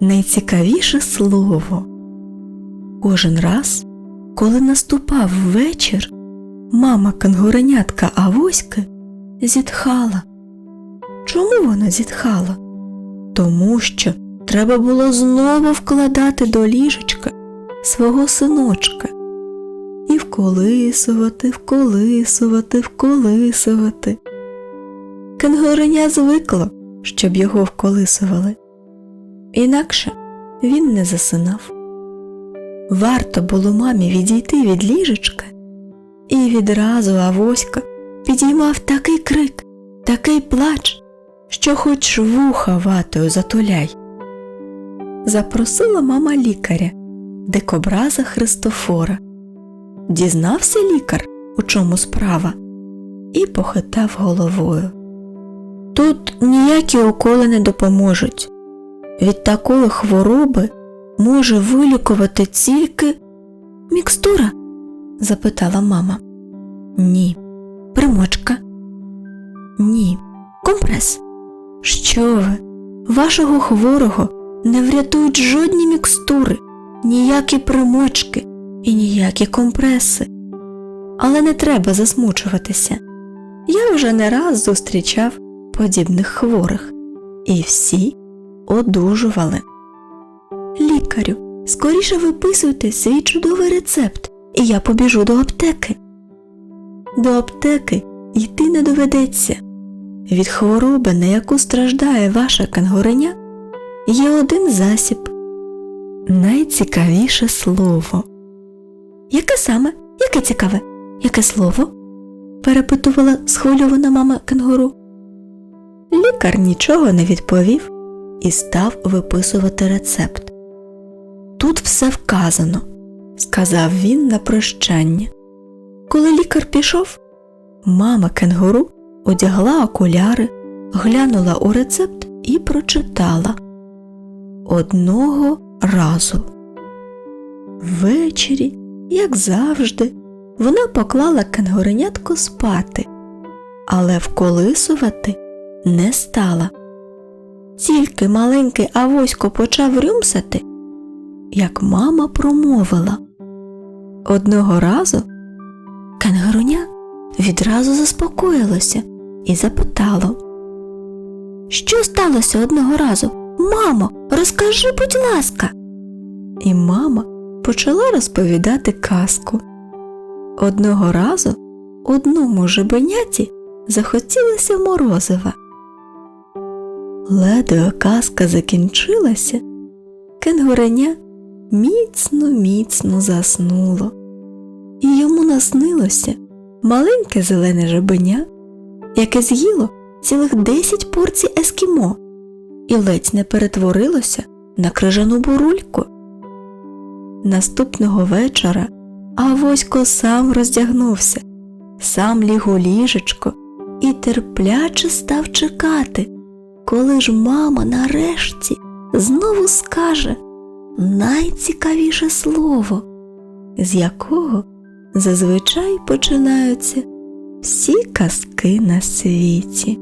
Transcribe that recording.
найцікавіше слово. Кожен раз, коли наступав вечір, мама кенгуренятка Авоськи зітхала. Чому вона зітхала? Тому що треба було знову вкладати до ліжечка свого синочка і вколисувати, вколисувати, вколисувати. Кенгуреня звикло, щоб його вколисували. Інакше він не засинав. Варто було мамі відійти від ліжечка, і відразу Авоська підіймав такий крик, такий плач, що хоч вуха ватою затуляй. Запросила мама лікаря, дикобраза Христофора. Дізнався лікар, у чому справа, і похитав головою. Тут ніякі уколи не допоможуть. Від такої хвороби може вилікувати тільки мікстура? запитала мама. Ні. Примочка? Ні. Компрес? Що ви? Вашого хворого не врятують жодні мікстури, ніякі примочки і ніякі компреси. Але не треба засмучуватися. Я вже не раз зустрічав подібних хворих, і всі одужували. Лікарю, скоріше виписуйте свій чудовий рецепт, і я побіжу до аптеки. До аптеки йти не доведеться. Від хвороби, на яку страждає ваша кенгуреня, є один засіб. Найцікавіше слово. Яке саме? Яке цікаве? Яке слово? перепитувала схвильована мама кенгуру. Лікар нічого не відповів і став виписувати рецепт. Тут все вказано, сказав він на прощання. Коли лікар пішов, мама кенгуру одягла окуляри, глянула у рецепт і прочитала одного разу. Ввечері, як завжди, вона поклала кенгуренятко спати, але вколисувати не стала. Тільки маленький Авосько почав рюмсати, як мама промовила. Одного разу кенгуруня відразу заспокоїлося і запитало. Що сталося одного разу? Мамо, розкажи, будь ласка. І мама почала розповідати казку. Одного разу одному жебеняті захотілося морозива. Ледве казка закінчилася, кенгуреня міцно міцно заснуло, і йому наснилося маленьке зелене жабеня, яке з'їло цілих десять порцій ескімо і ледь не перетворилося на крижану бурульку. Наступного вечора Авосько сам роздягнувся, сам ліг у ліжечко і терпляче став чекати, коли ж мама нарешті знову скаже найцікавіше слово, з якого зазвичай починаються всі казки на світі.